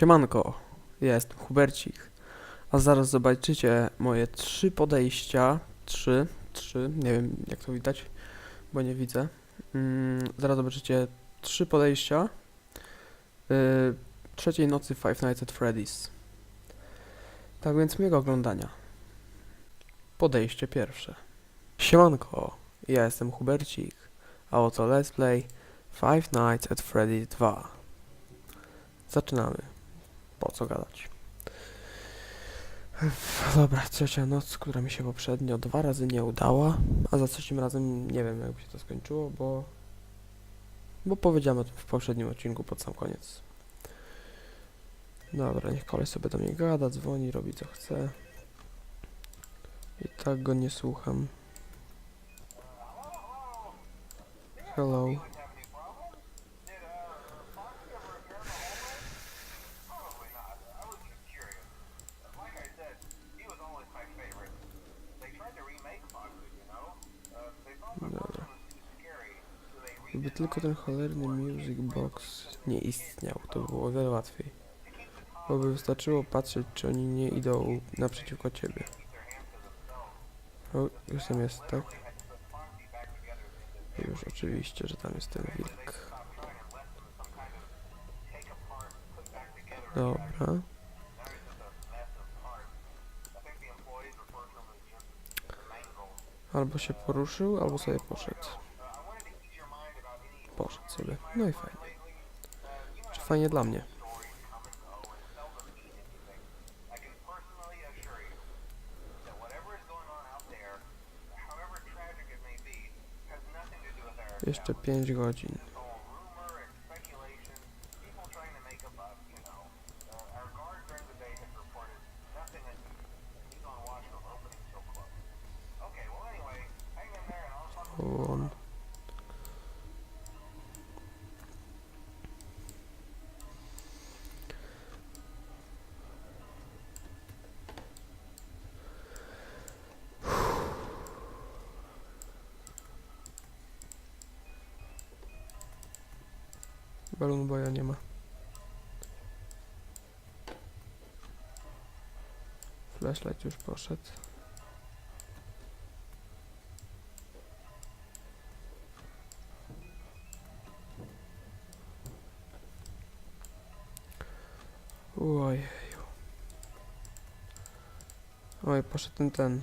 Siemanko, ja jestem Hubercik, a zaraz zobaczycie moje trzy podejścia, trzy, trzy, nie wiem jak to widać, bo nie widzę. Mm, zaraz zobaczycie trzy podejścia yy, trzeciej nocy Five Nights at Freddy's. Tak więc miłego oglądania. Podejście pierwsze. Siemanko, ja jestem Hubercik, a oto Let's Play Five Nights at Freddy's 2. Zaczynamy. Po co gadać? Dobra, trzecia noc, która mi się poprzednio dwa razy nie udała, a za trzecim razem nie wiem jakby się to skończyło, bo... Bo powiedziałem o tym w poprzednim odcinku pod sam koniec. Dobra, niech koleś sobie do mnie gada, dzwoni, robi co chce. I tak go nie słucham. Hello. Dobra. Gdyby tylko ten cholerny Music Box nie istniał, to było o wiele łatwiej. Bo by wystarczyło patrzeć, czy oni nie idą naprzeciwko ciebie. O, już tam jest, tak? Już oczywiście, że tam jest ten wilk. Dobra. Albo się poruszył, albo sobie poszedł. Poszedł sobie. No i fajnie. Czy fajnie dla mnie? Jeszcze 5 godzin. Balloon boya nie ma. Flashlight już poszedł. Ojeju. Oj, poszedł ten, ten.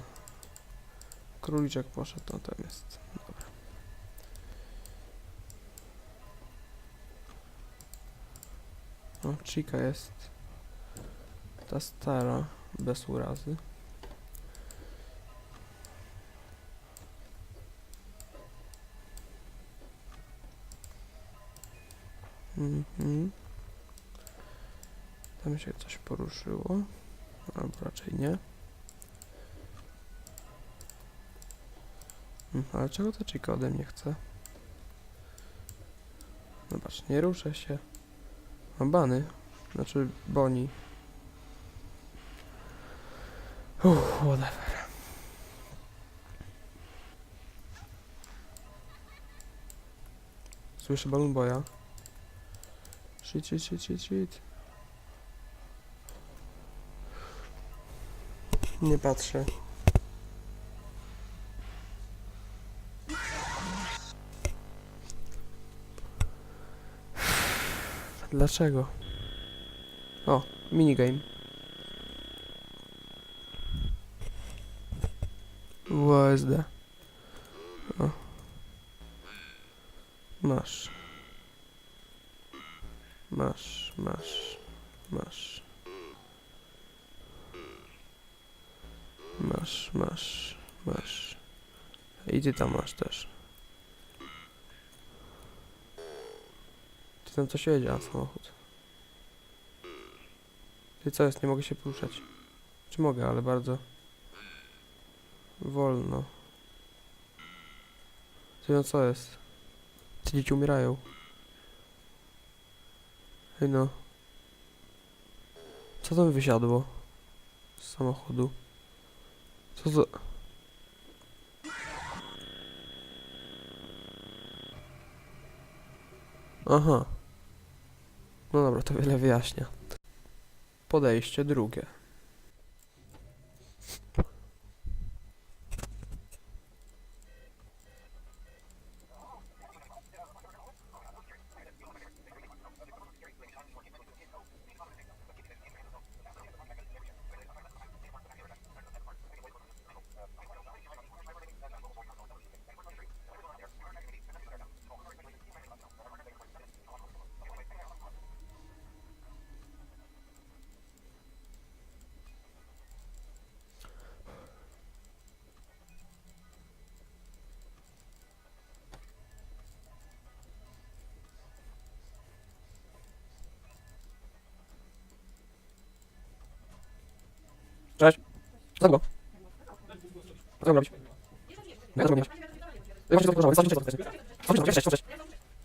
Króliczek poszedł, no tam jest. Dobra. O, Chica jest. Ta stara, bez urazy. Mhm. Tam się coś poruszyło. Albo raczej nie. Mm, Ale czego ta Chica ode mnie chce? Zobacz, nie ruszę się. Ma bany. Znaczy, boni. Uff, whatever. Słyszę balloon boya. Shit, shit, shit, shit, shit. Nie patrzę. Dlaczego? O, minigame. USD. O. Masz. Masz, masz, masz. Masz, masz, masz. I ty tam masz też. Ty tam coś jedzie, a samochód. Ty co jest? Nie mogę się poruszać. Czy mogę, ale bardzo wolno. Ty no co jest? Te dzieci umierają. Hej no. Co tam wysiadło? Z samochodu. Co to? Aha. No dobra, to wiele wyjaśnia. Podejście drugie. Co go? Co mam robić? Jak to robić? Ja właśnie to położyłem, cofnij, cofnij, cofnij. Cofnij, cofnij, cześć, cześć.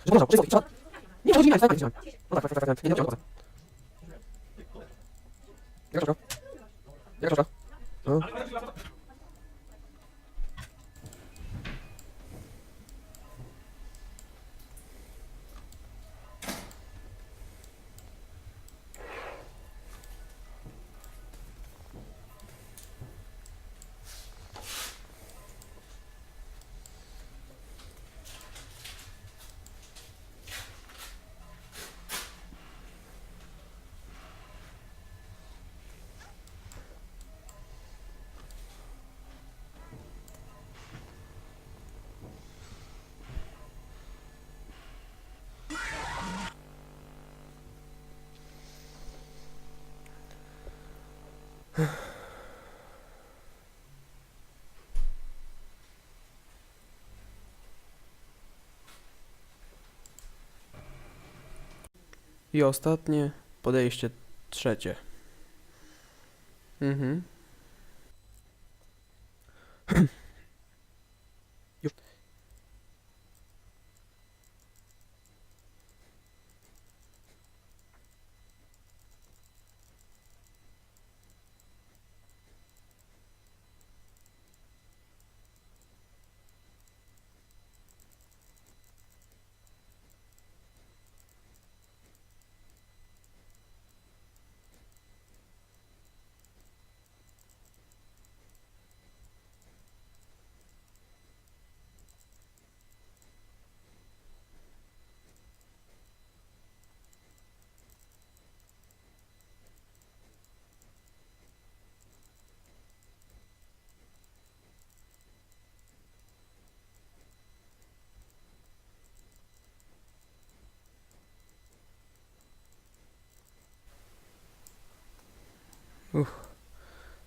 Że można, cześć, Nie, chodzi mi, tak, tak, tak. No tak, tak, tak, tak, nie, nie, nie, nie, Jak troszkę? Jak troszkę? No. I ostatnie, podejście trzecie. Mhm.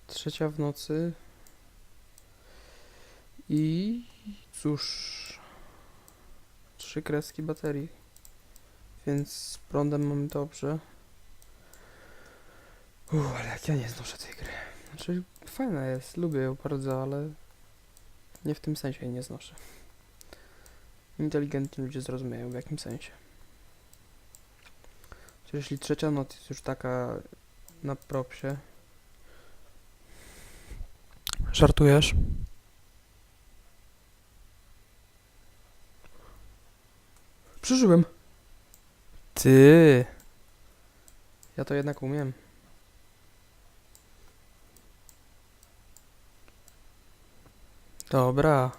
Trzecia w nocy. I cóż. Trzy kreski baterii. Więc z prądem mamy dobrze. Uff, ale jak ja nie znoszę tej gry. Znaczy, fajna jest, lubię ją bardzo, ale nie w tym sensie jej nie znoszę. Inteligentni ludzie zrozumieją w jakim sensie. Czy jeśli trzecia noc jest już taka na propsie. Żartujesz? Przeżyłem. Ty. Ja to jednak umiem. Dobra.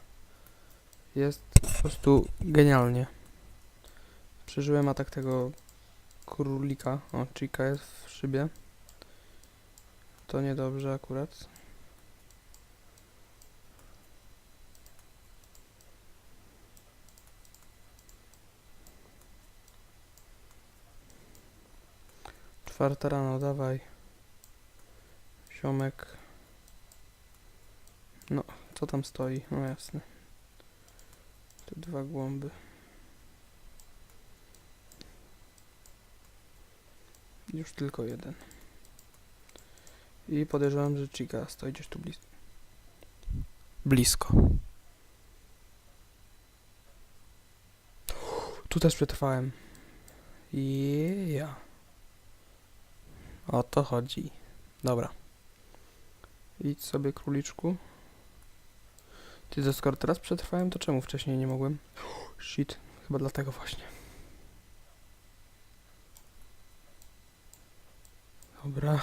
Jest po prostu genialnie. Przeżyłem atak tego królika. O, Chica jest w szybie. To niedobrze akurat. Czwarta rano, dawaj. Siomek. No, co tam stoi? No jasne. Te dwa głąby. Już tylko jeden. I podejrzewam, że Chica stoi gdzieś tu blisko. Blisko. Tu też przetrwałem. Ja. O to chodzi. Dobra. Idź sobie króliczku. Ty ze skoro teraz przetrwałem, to czemu wcześniej nie mogłem? Shit. Chyba dlatego właśnie. Dobra.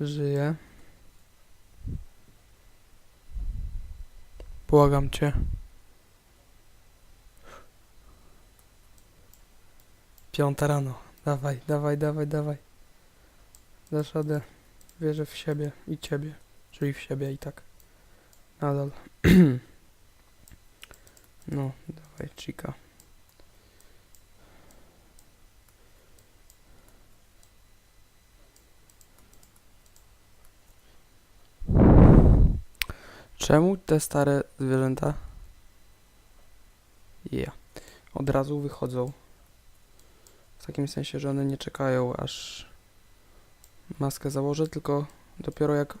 Żyję. Błagam cię. Piąta rano. Dawaj, dawaj, dawaj, dawaj. Dasz radę. Wierzę w siebie i ciebie. Czyli w siebie i tak. Nadal. no, dawaj, chica. Czemu te stare zwierzęta ja od razu wychodzą? W takim sensie, że one nie czekają aż maskę założę, tylko dopiero jak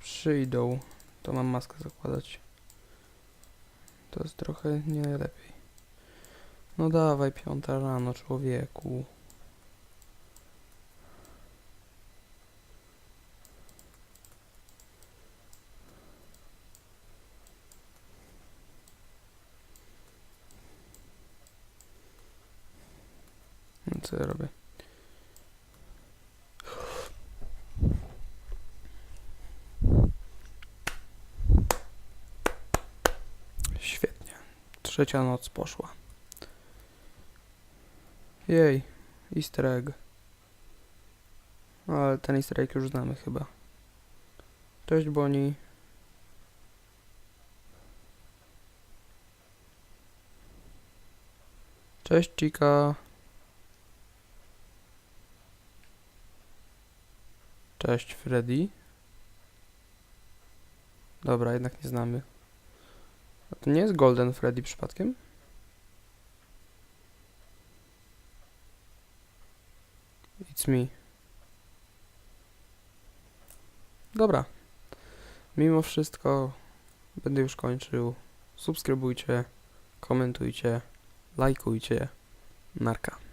przyjdą, to mam maskę zakładać. To jest trochę nie najlepiej. No dawaj, piąta rano, człowieku. No co ja robię? Trzecia noc poszła. Jej, easter egg. Ale ten easter egg już znamy chyba. Cześć Boni. Cześć Chica. Cześć Freddy. Dobra, jednak nie znamy. A to nie jest Golden Freddy przypadkiem? It's me. Dobra. Mimo wszystko będę już kończył. Subskrybujcie, komentujcie, lajkujcie. Narka.